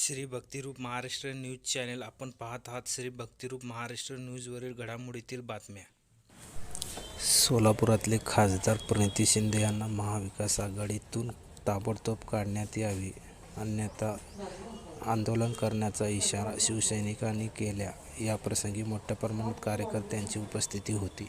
Shri Bhaktirup Maharashtra news channel. आपण पाहत आहात श्री भक्तिरूप महाराष्ट्र न्यूजवरील घडामोडीतील बातम्या. सोलापुरातले खासदार प्रणिती शिंदे यांना महाविकास आघाडीतून ताबडतोब काढण्यात यावी अन्यथा आंदोलन करण्याचा इशारा शिवसैनिकांनी केल्या याप्रसंगी मोठ्या प्रमाणात कार्यकर्त्यांची उपस्थिती होती.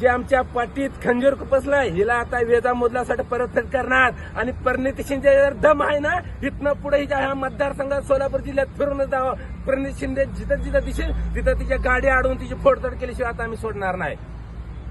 जे आमच्या पाठीत खंजीर खुपसलाय हिला आता वेदा मोदलासाठी परतफेड करणार. आणि परिणिती शिंदे जर दम आहे ना इथनं पुढे हिच्या ह्या मतदारसंघात सोलापूर जिल्ह्यात फिरून जावं. परिणित शिंदे जिथं जिथं दिसेल तिथं तिच्या गाडी अडवून तिची फोडतोड केल्याशिवाय आता आम्ही सोडणार नाही.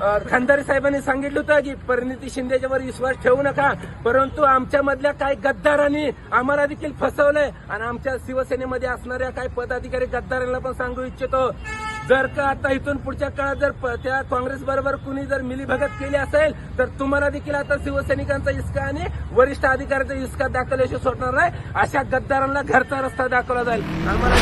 अ, साहेबांनी सांगितलं होतं की परिणिती शिंदेच्यावर विश्वास ठेवू नका परंतु आमच्या मधल्या काही गद्दारांनी आम्हाला देखील फसवलंय. आणि आमच्या शिवसेनेमध्ये असणाऱ्या काही पदाधिकारी गद्दारांना पण सांगू इच्छितो. जर का आता इथून पुढच्या काळात जर प- त्या काँग्रेस बरोबर कुणी जर मिलीभगत केली असेल तर तुम्हाला देखील आता शिवसैनिकांचा इसका आणि वरिष्ठ अधिकाऱ्याचा इस्का दाखवल्याशिवाय सोडणार नाही. अशा गद्दारांना घरचा रस्ता दाखवला जाईल. आम्हाला